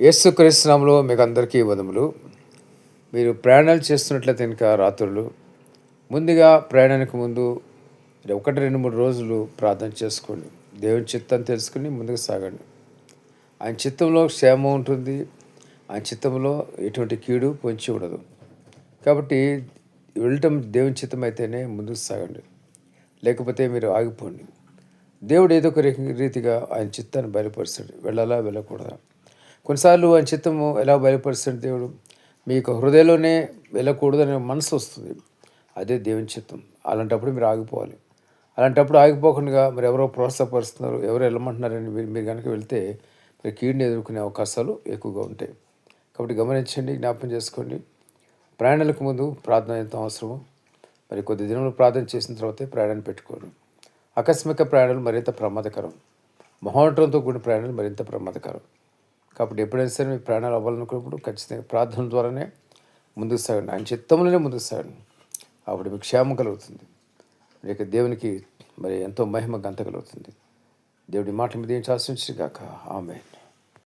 యేసు క్రీస్తునామలో మీకు అందరికీ వదములు మీరు ప్రయాణాలు చేస్తున్నట్లయితే ఇంకా రాత్రులు. ముందుగా ప్రయాణానికి ముందు ఒకటి రెండు మూడు రోజులు ప్రార్థన చేసుకోండి. దేవుని చిత్తం తెలుసుకుని ముందుకు సాగండి. ఆయన చిత్తంలో క్షేమం ఉంటుంది. ఆయన చిత్తంలో ఎటువంటి కీడు పొంచి ఉండదు. కాబట్టి వెళ్ళటం దేవుని చిత్తం అయితేనే ముందుకు సాగండి. లేకపోతే మీరు ఆగిపోండి. దేవుడు ఏదో ఒక రీ- రీతిగా ఆయన చిత్తాన్ని బయలుపరుస్తాడు. వెళ్ళాలా వెళ్ళకూడదా? కొన్నిసార్లు ఆయన చిత్తము ఎలా బయలుపరుస్తాడు దేవుడు? మీకు హృదయంలోనే వెళ్ళకూడదనే మనసు వస్తుంది. అదే దేవుని చిత్తం. అలాంటప్పుడు మీరు ఆగిపోవాలి. అలాంటప్పుడు ఆగిపోకుండా మరి ఎవరో ప్రోత్సాహపరుస్తున్నారు ఎవరు వెళ్ళమంటున్నారని మీరు మీరు కనుక వెళ్తే మీరు కీడుని ఎదుర్కొనే అవకాశాలు ఎక్కువగా ఉంటాయి. కాబట్టి గమనించండి జ్ఞాపకం చేసుకోండి. ప్రయాణాలకు ముందు ప్రార్థన ఎంత అవసరమో మరి కొద్ది దినములు ప్రార్థన చేసిన తర్వాతే ప్రయాణాన్ని పెట్టుకోండి. ఆకస్మిక ప్రయాణాలు మరింత ప్రమాదకరం. మహోన్నతంతో కూడిన ప్రయాణాలు మరింత ప్రమాదకరం. కాబట్టి ఎప్పుడైనా సరే మీ ప్రయాణాలు అవ్వాలనుకున్నప్పుడు ఖచ్చితంగా ప్రార్థన ద్వారానే ముందుకు సాగండి. ఆయన చిత్తంలోనే ముందుకు సాగండి. అప్పుడు మీకు క్షేమం కలుగుతుంది. లేక దేవునికి మరి ఎంతో మహిమ గంత కలుగుతుంది. దేవుడి మాట మీద ఏం శాసించి కాక ఆమె